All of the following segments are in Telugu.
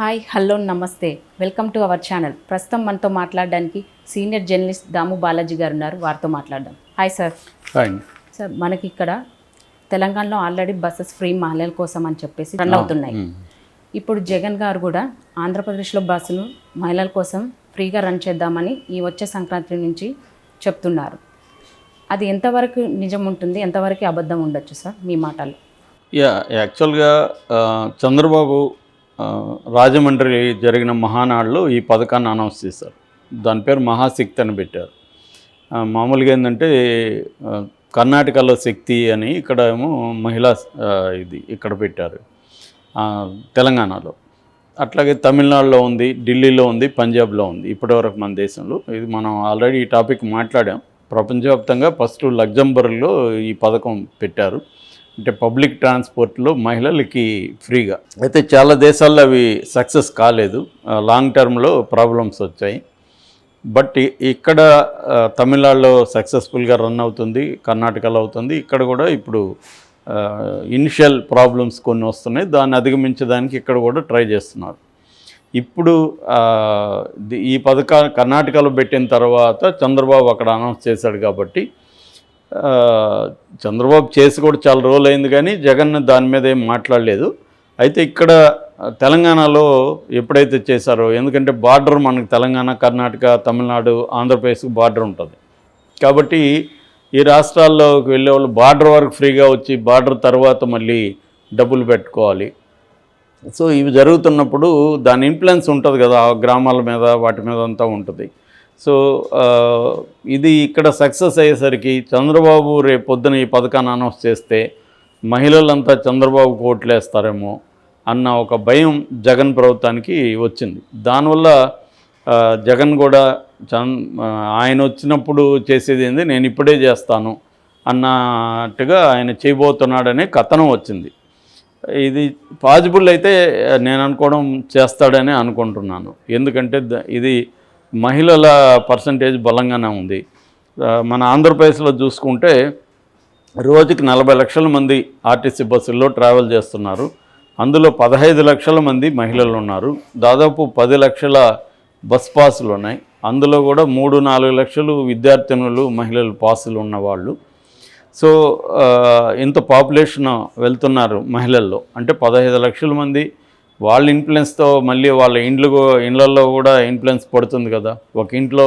హాయ్ హలో నమస్తే. Welcome to our channel. ప్రస్తుతం మనతో మాట్లాడడానికి సీనియర్ జర్నలిస్ట్ దాము బాలాజీ గారు ఉన్నారు. వారితో మాట్లాడదాం. Hi sir. సార్ మనకి ఇక్కడ తెలంగాణలో ఆల్రెడీ బస్సెస్ ఫ్రీ మహిళల కోసం అని చెప్పేసి రన్ అవుతున్నాయి. ఇప్పుడు జగన్ గారు కూడా ఆంధ్రప్రదేశ్లో బస్సులు మహిళల కోసం ఫ్రీగా రన్ చేద్దామని ఈ వచ్చే సంక్రాంతి నుంచి చెప్తున్నారు. అది ఎంతవరకు నిజం ఉంటుంది? ఎంతవరకు అబద్ధం ఉండొచ్చు సార్? మీ మాటలు. యా యాక్చువల్గా చంద్రబాబు రాజమండ్రి జరిగిన మహానాడులో ఈ పథకాన్ని అనౌన్స్ చేశారు. దాని పేరు మహాశక్తి అని పెట్టారు. మామూలుగా ఏంటంటే కర్ణాటకలో శక్తి అని ఇక్కడ ఏమో మహిళా ఇది ఇక్కడ పెట్టారు. తెలంగాణలో. అట్లాగే తమిళనాడులో ఉంది ఢిల్లీలో ఉంది పంజాబ్లో ఉంది. ఇప్పటివరకు మన దేశంలో. ఇది మనం ఆల్రెడీ ఈ టాపిక్ మాట్లాడాం. ప్రపంచవ్యాప్తంగా ఫస్ట్ లగ్జంబర్గ్లో ఈ పథకం పెట్టారు. అంటే పబ్లిక్ ట్రాన్స్పోర్ట్లో మహిళలకి ఫ్రీగా. అయితే చాలా దేశాల్లో అవి సక్సెస్ కాలేదు. లాంగ్ టర్మ్లో ప్రాబ్లమ్స్ వచ్చాయి. బట్ ఇక్కడ తమిళనాడులో సక్సెస్ఫుల్గా రన్ అవుతుంది కర్ణాటకలో అవుతుంది. ఇక్కడ కూడా ఇప్పుడు ఇనిషియల్ ప్రాబ్లమ్స్ కొన్ని వస్తున్నాయి. దాన్ని అధిగమించడానికి ఇక్కడ కూడా ట్రై చేస్తున్నారు. ఇప్పుడు ఈ పథకాలు కర్ణాటకలో పెట్టిన తర్వాత చంద్రబాబు అక్కడ అనౌన్స్ చేశాడు కాబట్టి చంద్రబాబు చేసి కూడా చాలా రోజులు అయింది కానీ జగన్ దాని మీద ఏం మాట్లాడలేదు. అయితే ఇక్కడ తెలంగాణలో ఎప్పుడైతే చేశారో ఎందుకంటే బార్డర్ మనకు తెలంగాణ కర్ణాటక తమిళనాడు ఆంధ్రప్రదేశ్కి బార్డర్ ఉంటుంది. కాబట్టి ఈ రాష్ట్రాల్లోకి వెళ్ళే వాళ్ళు బార్డర్ వరకు ఫ్రీగా వచ్చి బార్డర్ తర్వాత మళ్ళీ డబ్బులు పెట్టుకోవాలి. సో ఇవి జరుగుతున్నప్పుడు దాని ఇన్ఫ్లుయెన్స్ ఉంటుంది కదా గ్రామాల మీద వాటి మీద అంతా ఉంటుంది. సో ఇది ఇక్కడ సక్సెస్ అయ్యేసరికి చంద్రబాబు రేపు పొద్దున ఈ పథకాన్ని అనౌన్స్ చేస్తే మహిళలంతా చంద్రబాబు కోట్లేస్తారేమో అన్న ఒక భయం జగన్ ప్రభుత్వానికి వచ్చింది. దానివల్ల జగన్ కూడా చన్ ఆయన వచ్చినప్పుడు చేసేది ఏంది నేను ఇప్పుడే చేస్తాను అన్నట్టుగా ఆయన చేయబోతున్నాడనే కథనం వచ్చింది. ఇది పాజిబుల్ అయితే నేను అనుకోవడం చేస్తాడని అనుకుంటున్నాను. ఎందుకంటే ఇది మహిళల పర్సంటేజ్ బలంగానే ఉంది. మన ఆంధ్రప్రదేశ్లో చూసుకుంటే రోజుకి నలభై లక్షల మంది ఆర్టీసీ బస్సుల్లో ట్రావెల్ చేస్తున్నారు. అందులో పదహైదు లక్షల మంది మహిళలు ఉన్నారు. దాదాపు పది లక్షల బస్ పాసులు ఉన్నాయి. అందులో కూడా మూడు నాలుగు లక్షలు విద్యార్థినులు మహిళలు పాసులు ఉన్నవాళ్ళు. సో ఇంత పాపులేషన్ వెళ్తున్నారు మహిళల్లో. అంటే పదహైదు లక్షల మంది వాళ్ళ ఇన్ఫ్లుయెన్స్తో మళ్ళీ వాళ్ళ ఇండ్లు ఇండ్లలో కూడా ఇన్ఫ్లుయెన్స్ పడుతుంది కదా. ఒక ఇంట్లో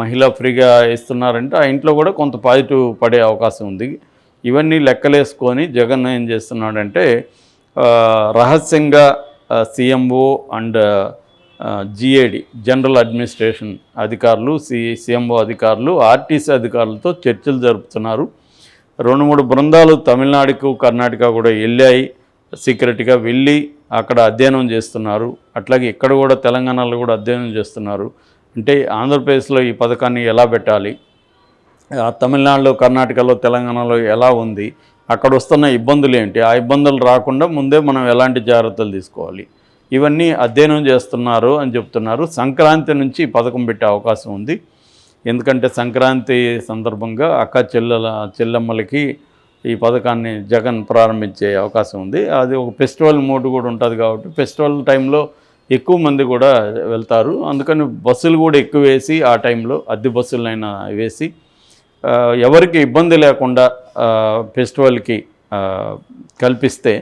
మహిళ ఫ్రీగా ఇస్తున్నారంటే ఆ ఇంట్లో కూడా కొంత పాజిటివ్ పడే అవకాశం ఉంది. ఇవన్నీ లెక్కలేసుకొని జగన్ ఏం చేస్తున్నాడంటే రహస్యంగా CMO and GAD general administration అధికారులు సి సిఎంఓ అధికారులు ఆర్టీసీ అధికారులతో చర్చలు జరుపుతున్నారు. రెండు మూడు బృందాలు తమిళనాడుకు కర్ణాటక కూడా వెళ్ళాయి. సీక్రెట్గా వెళ్ళి అక్కడ అధ్యయనం చేస్తున్నారు. అట్లాగే ఇక్కడ కూడా తెలంగాణలో కూడా అధ్యయనం చేస్తున్నారు. అంటే ఆంధ్రప్రదేశ్లో ఈ పథకాన్ని ఎలా పెట్టాలి? తమిళనాడులో కర్ణాటకలో తెలంగాణలో ఎలా ఉంది? అక్కడ వస్తున్న ఇబ్బందులు ఏంటి? ఆ ఇబ్బందులు రాకుండా ముందే మనం ఎలాంటి జాగ్రత్తలు తీసుకోవాలి? ఇవన్నీ అధ్యయనం చేస్తున్నారు అని చెప్తున్నారు. సంక్రాంతి నుంచి పథకం పెట్టే అవకాశం ఉంది. ఎందుకంటే సంక్రాంతి సందర్భంగా అక్క చెల్లెల చెల్లెమ్మలకి ఈ పథకాన్ని జగన్ ప్రారంభించే అవకాశం ఉంది. అది ఒక ఫెస్టివల్ మోడ్ కూడా ఉంటుంది కాబట్టి ఫెస్టివల్ టైంలో ఎక్కువ మంది కూడా వెళ్తారు. అందుకని బస్సులు కూడా ఎక్కువ వేసి ఆ టైంలో అద్దె బస్సులైనా వేసి ఎవరికి ఇబ్బంది లేకుండా ఫెస్టివల్కి కల్పిస్తే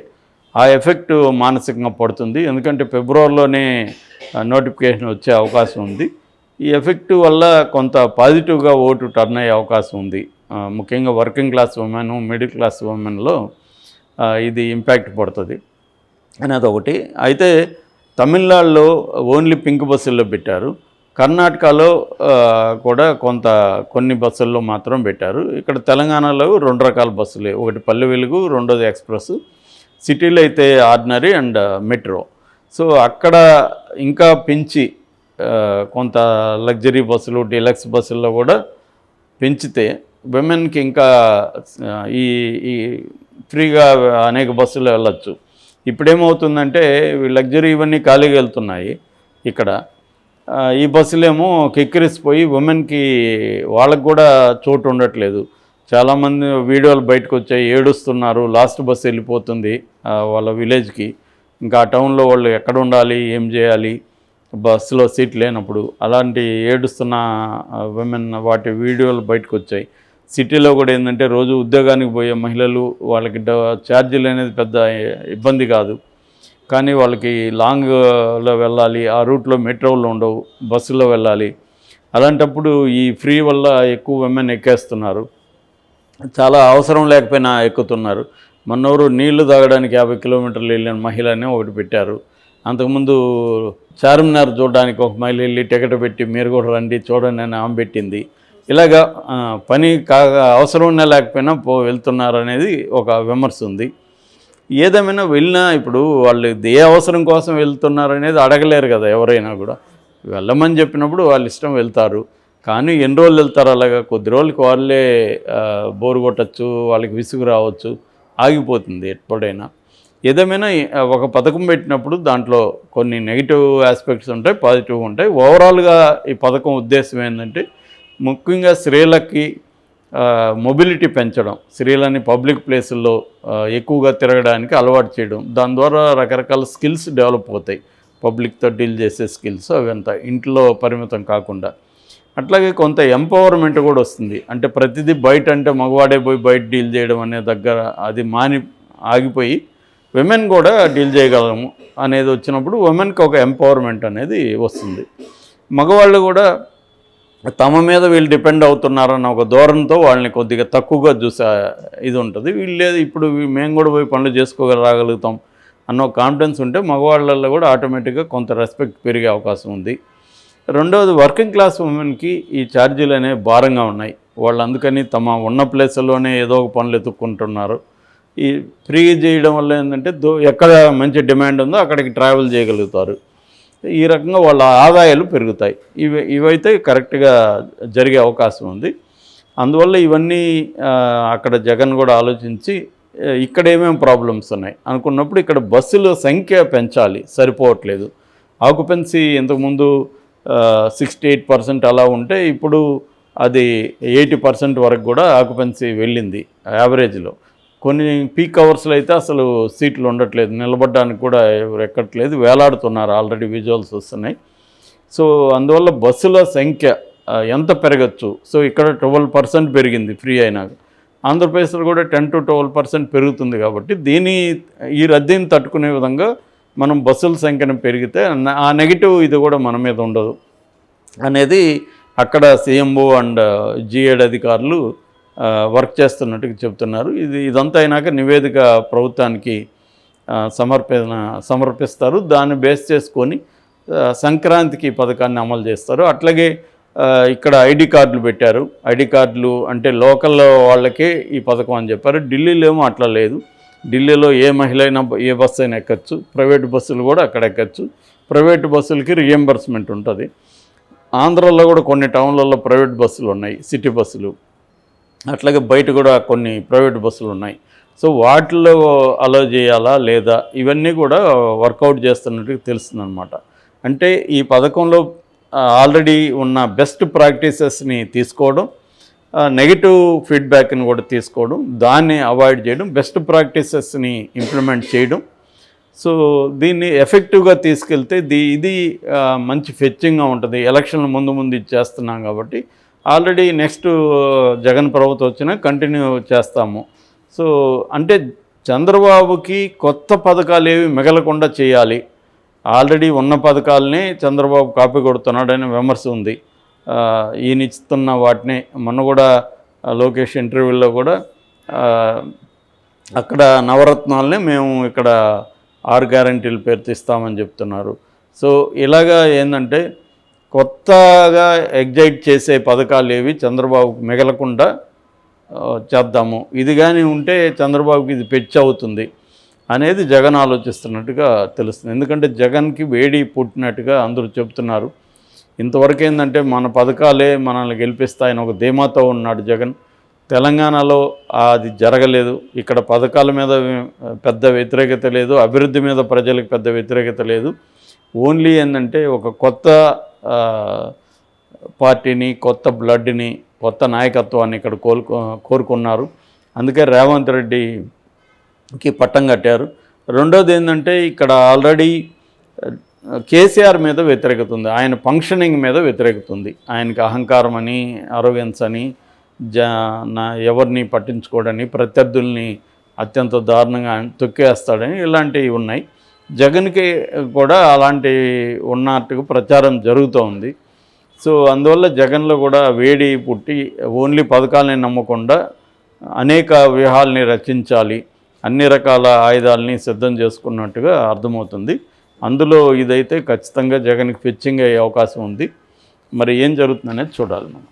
ఆ ఎఫెక్ట్ మానసికంగా పడుతుంది. ఎందుకంటే ఫిబ్రవరిలోనే నోటిఫికేషన్ వచ్చే అవకాశం ఉంది. ఈ ఎఫెక్ట్ వల్ల కొంత పాజిటివ్గా ఓటు టర్న్ అయ్యే అవకాశం ఉంది. ముఖ్యంగా working class women middle class ఉమెన్లో ఇది ఇంపాక్ట్ పడుతుంది అనేది ఒకటి. అయితే తమిళనాడులో ఓన్లీ పింక్ బస్సుల్లో పెట్టారు. కర్ణాటకలో కూడా కొంత కొన్ని బస్సుల్లో మాత్రం పెట్టారు. ఇక్కడ తెలంగాణలో రెండు రకాల బస్సులే. ఒకటి పల్లె వెలుగు రెండోది ఎక్స్ప్రెస్. సిటీలో అయితే ఆర్డినరీ అండ్ మెట్రో. సో అక్కడ ఇంకా పెంచి కొంత లగ్జరీ బస్సులు డీలక్స్ బస్సుల్లో కూడా పెంచితే విమెన్కి ఇంకా ఈ ఈ ఫ్రీగా అనేక బస్సులు వెళ్ళచ్చు. ఇప్పుడేమవుతుందంటే లగ్జరీ ఇవన్నీ ఖాళీగా వెళ్తున్నాయి ఇక్కడ. ఈ బస్సులేమో కిక్కిరిసిపోయి ఉమెన్కి వాళ్ళకి కూడా చోటు ఉండట్లేదు. చాలామంది వీడియోలు బయటకు వచ్చాయి ఏడుస్తున్నారు లాస్ట్ బస్సు వెళ్ళిపోతుంది వాళ్ళ విలేజ్కి. ఇంకా ఆ టౌన్లో వాళ్ళు ఎక్కడ ఉండాలి ఏం చేయాలి బస్సులో సీట్ లేనప్పుడు. అలాంటి ఏడుస్తున్న విమెన్ వాటి వీడియోలు బయటకు వచ్చాయి సిటీలో కూడా ఏంటంటే రోజు ఉద్యోగానికి పోయే మహిళలు వాళ్ళకి ఛార్జీలు అనేది పెద్ద ఇబ్బంది కాదు. కానీ వాళ్ళకి లాంగ్లో వెళ్ళాలి ఆ రూట్లో మెట్రోలు ఉండవు బస్సులో వెళ్ళాలి. అలాంటప్పుడు ఈ ఫ్రీ వల్ల ఎక్కువ విమెన్ ఎక్కేస్తున్నారు. చాలా అవసరం లేకపోయినా ఎక్కుతున్నారు. మొన్నోరు నీళ్ళు తాగడానికి యాభై కిలోమీటర్లు వెళ్ళిన మహిళనే ఒకటి పెట్టారు. అంతకుముందు చార్మినార్ చూడడానికి ఒక మహిళ వెళ్ళి టికెట్ పెట్టి మీరు కూడా రండి చూడండి అని ఆమె పెట్టింది. ఇలాగా పని కాగా అవసరం ఉన్నా లేకపోయినా పో వెళ్తున్నారు అనేది ఒక విమర్శ ఉంది. ఏదేమైనా వెళ్ళినా ఇప్పుడు వాళ్ళు ఏ అవసరం కోసం వెళ్తున్నారు అనేది అడగలేరు కదా ఎవరైనా కూడా. వెళ్ళమని చెప్పినప్పుడు వాళ్ళ ఇష్టం వెళ్తారు. కానీ ఎన్ని రోజులు వెళ్తారు అలాగా? కొద్ది రోజులకి వాళ్ళే బోరు కొట్టచ్చు వాళ్ళకి విసుగు రావచ్చు ఆగిపోతుంది ఎప్పుడైనా. ఏదేమైనా ఒక పథకం పెట్టినప్పుడు దాంట్లో కొన్ని నెగిటివ్ ఆస్పెక్ట్స్ ఉంటాయి పాజిటివ్ ఉంటాయి. ఓవరాల్గా ఈ పథకం ఉద్దేశం ఏంటంటే ముఖ్యంగా స్త్రీలకి మొబిలిటీ పెంచడం స్త్రీలని పబ్లిక్ ప్లేసుల్లో ఎక్కువగా తిరగడానికి అలవాటు చేయడం. దాని ద్వారా రకరకాల స్కిల్స్ డెవలప్ అవుతాయి. పబ్లిక్తో డీల్ చేసే స్కిల్స్ అవంతా ఇంట్లో పరిమితం కాకుండా. అట్లాగే కొంత ఎంపవర్మెంట్ కూడా వస్తుంది. అంటే ప్రతిదీ బయట అంటే మగవాడే పోయి బయట డీల్ చేయడం అనే దగ్గర అది మాని ఆగిపోయి విమెన్ కూడా డీల్ చేయగలము అనేది వచ్చినప్పుడు ఉమెన్కి ఒక ఎంపవర్మెంట్ అనేది వస్తుంది. మగవాళ్ళు కూడా తమ మీద వీళ్ళు డిపెండ్ అవుతున్నారన్న ఒక దూరంతో వాళ్ళని కొద్దిగా తక్కువగా చూసే ఇది ఉంటుంది. వీళ్ళు ఇప్పుడు మేము కూడా పోయి పనులు చేసుకోగలరాగలుగుతాం అన్న ఒక కాన్ఫిడెన్స్ ఉంటే మగవాళ్ళల్లో కూడా ఆటోమేటిక్గా కొంత రెస్పెక్ట్ పెరిగే అవకాశం ఉంది. రెండవది వర్కింగ్ క్లాస్ ఉమెన్కి ఈ ఛార్జీలు అనేవి భారంగా ఉన్నాయి. వాళ్ళు అందుకని తమ ఉన్న ప్లేస్లోనే ఏదో ఒక పనులు ఎత్తుక్కుంటున్నారు. ఈ ఫ్రీ చేయడం వల్ల ఏంటంటే దో ఎక్కడ మంచి డిమాండ్ ఉందో అక్కడికి ట్రావెల్ చేయగలుగుతారు. ఈ రకంగా వాళ్ళ ఆదాయాలు పెరుగుతాయి. ఇవి ఇవైతే కరెక్ట్గా జరిగే అవకాశం ఉంది. అందువల్ల ఇవన్నీ అక్కడ జగన్ కూడా ఆలోచించి ఇక్కడ ఏమేమి ప్రాబ్లమ్స్ ఉన్నాయి అనుకున్నప్పుడు ఇక్కడ బస్సుల సంఖ్య పెంచాలి. సరిపోవట్లేదు. ఆక్యుపెన్సీ ఇంతకుముందు సిక్స్టీ ఎయిట్ పర్సెంట్ అలా ఉంటే ఇప్పుడు అది ఎయిటీ పర్సెంట్ వరకు కూడా ఆక్యుపెన్సీ వెళ్ళింది యావరేజ్లో. కొన్ని పీక్ అవర్స్లో అయితే అసలు సీట్లు ఉండట్లేదు. నిలబడడానికి కూడా ఎవరు ఎక్కట్లేదు. వేలాడుతున్నారు ఆల్రెడీ విజువల్స్ వస్తున్నాయి. సో అందువల్ల బస్సుల సంఖ్య ఎంత పెరగచ్చు? సో ఇక్కడ ట్వెల్వ్ పర్సెంట్ పెరిగింది ఫ్రీ అయినాక ఆంధ్రప్రదేశ్లో కూడా టెన్ టు ట్వెల్వ్ పర్సెంట్ పెరుగుతుంది కాబట్టి దీని ఈ రద్దీని తట్టుకునే విధంగా మనం బస్సుల సంఖ్యను పెరిగితే ఆ నెగిటివ్ ఇది కూడా మన మీద ఉండదు. అనేది అక్కడ సీఎంఓ అండ్ జిఏడ్ అధికారులు వర్క్ చేస్తున్నట్టుగా చెప్తున్నారు ఇది ఇదంతా అయినాక నివేదిక ప్రభుత్వానికి సమర్పణ సమర్పిస్తారు. దాన్ని బేస్ చేసుకొని సంక్రాంతికి పథకాన్ని అమలు చేస్తారు. అట్లాగే ఇక్కడ ఐడి కార్డులు పెట్టారు. ఐడి కార్డులు అంటే లోకల్ వాళ్ళకే ఈ పథకం అని చెప్పారు. ఢిల్లీలో ఏమో అట్లా లేదు. ఢిల్లీలో ఏ మహిళ అయినా ఏ బస్సు అయినా ఎక్కచ్చు. ప్రైవేట్ బస్సులు కూడా అక్కడ ఎక్కచ్చు. ప్రైవేట్ బస్సులకి రియంబర్స్మెంట్ ఉంటుంది. ఆంధ్రాలో కూడా కొన్ని టౌన్లలో ప్రైవేట్ బస్సులు ఉన్నాయి. సిటీ బస్సులు. అట్లాగే బయట కూడా కొన్ని ప్రైవేట్ బస్సులు ఉన్నాయి. సో వాటిలో అలో చేయాలా లేదా ఇవన్నీ కూడా వర్కౌట్ చేస్తున్నట్టు తెలుస్తుందన్నమాట. అంటే ఈ పథకంలో ఆల్రెడీ ఉన్న బెస్ట్ ప్రాక్టీసెస్ని తీసుకోవడం నెగిటివ్ ఫీడ్బ్యాక్ని కూడా తీసుకోవడం దాన్ని అవాయిడ్ చేయడం బెస్ట్ ప్రాక్టీసెస్ని ఇంప్లిమెంట్ చేయడం. సో దీన్ని ఎఫెక్టివ్గా తీసుకెళ్తే దీ ఇది మంచి ఫెచ్చింగ్గా ఉంటుంది. ఎలక్షన్ల ముందు ముందు ఇది చేస్తున్నాం కాబట్టి ఆల్రెడీ నెక్స్ట్ జగన్ ప్రభుత్వం వచ్చినా కంటిన్యూ చేస్తాము. సో అంటే చంద్రబాబుకి కొత్త పథకాలు ఏవి మిగలకుండా చేయాలి. ఆల్రెడీ ఉన్న పథకాలని చంద్రబాబు కాపీ కొడుతున్నాడని విమర్శ ఉంది. ఈయన ఇస్తున్న వాటిని మొన్న కూడా లోకేష్ ఇంటర్వ్యూలో కూడా అక్కడ నవరత్నాలని మేము ఇక్కడ ఆరు గ్యారంటీలు పేరుతో చెప్తున్నారు. సో ఇలాగా ఏంటంటే కొత్తగా ఎగ్జైట్ చేసే పథకాలు ఏవి చంద్రబాబుకు మిగలకుండా చేద్దాము. ఇది కానీ ఉంటే చంద్రబాబుకి ఇది పెచ్చి అవుతుంది అనేది జగన్ ఆలోచిస్తున్నట్టుగా తెలుస్తుంది. ఎందుకంటే జగన్కి వేడి పుట్టినట్టుగా అందరూ చెప్తున్నారు ఇంతవరకు ఏంటంటే మన పథకాలే మనల్ని గెలిపిస్తాయని ఒక ధీమాతో ఉన్నాడు జగన్. తెలంగాణలో అది జరగలేదు. ఇక్కడ పథకాల మీద పెద్ద వ్యతిరేకత లేదు. అభివృద్ధి మీద ప్రజలకు పెద్ద వ్యతిరేకత లేదు. ఓన్లీ ఏంటంటే ఒక కొత్త పార్టీని కొత్త బ్లడ్ని కొత్త నాయకత్వాన్ని ఇక్కడ కోరుకో కోరుకున్నారు. అందుకే రేవంత్ రెడ్డికి పట్టం కట్టారు. రెండోది ఏంటంటే ఇక్కడ ఆల్రెడీ కేసీఆర్ మీద వ్యతిరేకత ఉంది ఆయన ఫంక్షనింగ్ మీద వ్యతిరేకత ఉంది ఆయనకి అహంకారం అని అరోగెన్స్ అని జ నా ఎవరిని పట్టించుకోడని ప్రత్యర్థుల్ని అత్యంత దారుణంగా తొక్కేస్తాడని ఇలాంటివి ఉన్నాయి. జగన్కి కూడా అలాంటి ఉన్నట్టుగా ప్రచారం జరుగుతూ ఉంది సో అందువల్ల జగన్లో కూడా వేడి పుట్టి ఓన్లీ పథకాలని నమ్మకుండా అనేక వ్యూహాల్ని రచించాలి అన్ని రకాల ఆయుధాలని సిద్ధం చేసుకున్నట్టుగా అర్థమవుతుంది. అందులో ఇదైతే ఖచ్చితంగా జగన్కి ఫిచ్చింగ్ అయ్యే అవకాశం ఉంది. మరి ఏం జరుగుతుందనేది చూడాలి మనం.